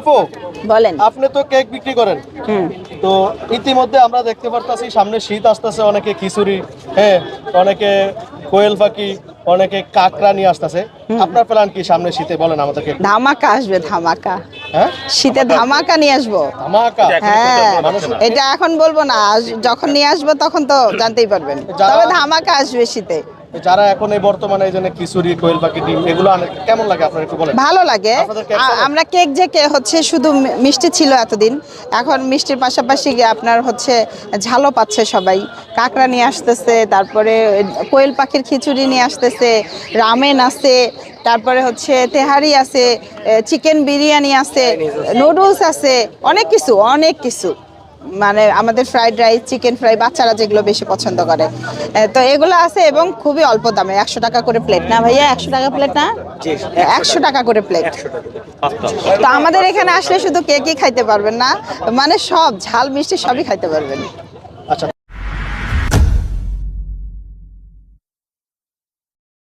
আপু বলেন। আপনি তো কেক বিক্রি করেন। তো ইতিমধ্যে আমরা দেখতে পারতাছি সামনে শীত আসতেছে অনেকে খিচুড়ি হ্যাঁ অনেকে কোয়েল পাখি অনেকে কাকড়া নিয়ে আসতেছে। আপনার প্ল্যান কি সামনে শীতে বলেন আমাদেরকে ধামাকা আসবে ধামাকা। হ্যাঁ? শীতে ধামাকা? নিয়ে আসব। ধামাকা? হ্যাঁ। এটা এখন বলব না যখন নিয়ে আসব তখন তো জানতেই পারবেন। তবে ধামাকা আসবে শীতে। যারা এখন এই বর্তমানে এই জন্য খিচুড়ি কোয়েল পাখি ডিম এগুলো কেমন লাগে আপনার একটু বলেন? ভালো লাগে? আমরা কেক যে হচ্ছে শুধু মিষ্টি ছিল এতদিন। এখন মিষ্টির পাশাপাশি আপনার হচ্ছে ঝালও পাচ্ছে সবাই। কাঁকড়া নিয়ে আসতেছে তারপরে কোয়েল পাখির খিচুড়ি নিয়ে আসতেছে রামেন আছে তারপরে হচ্ছে তেহারি আছে চিকেন বিরিয়ানি আছে। নুডলস আছে অনেক কিছু অনেক কিছু। মানে আমাদের ফ্রাইড রাইস চিকেন ফ্রাই বাচ্চারা যেগুলো বেশি পছন্দ করে। তো এগুলো আছে এবং খুবই অল্প দামে, একশো টাকা করে প্লেট না ভাইয়া, একশো টাকা প্লেট না? একশো টাকা করে প্লেট তো আমাদের এখানে আসলে শুধু কেকই খাইতে পারবেন না? মানে সব, ঝাল, মিষ্টি সবই খাইতে পারবেন।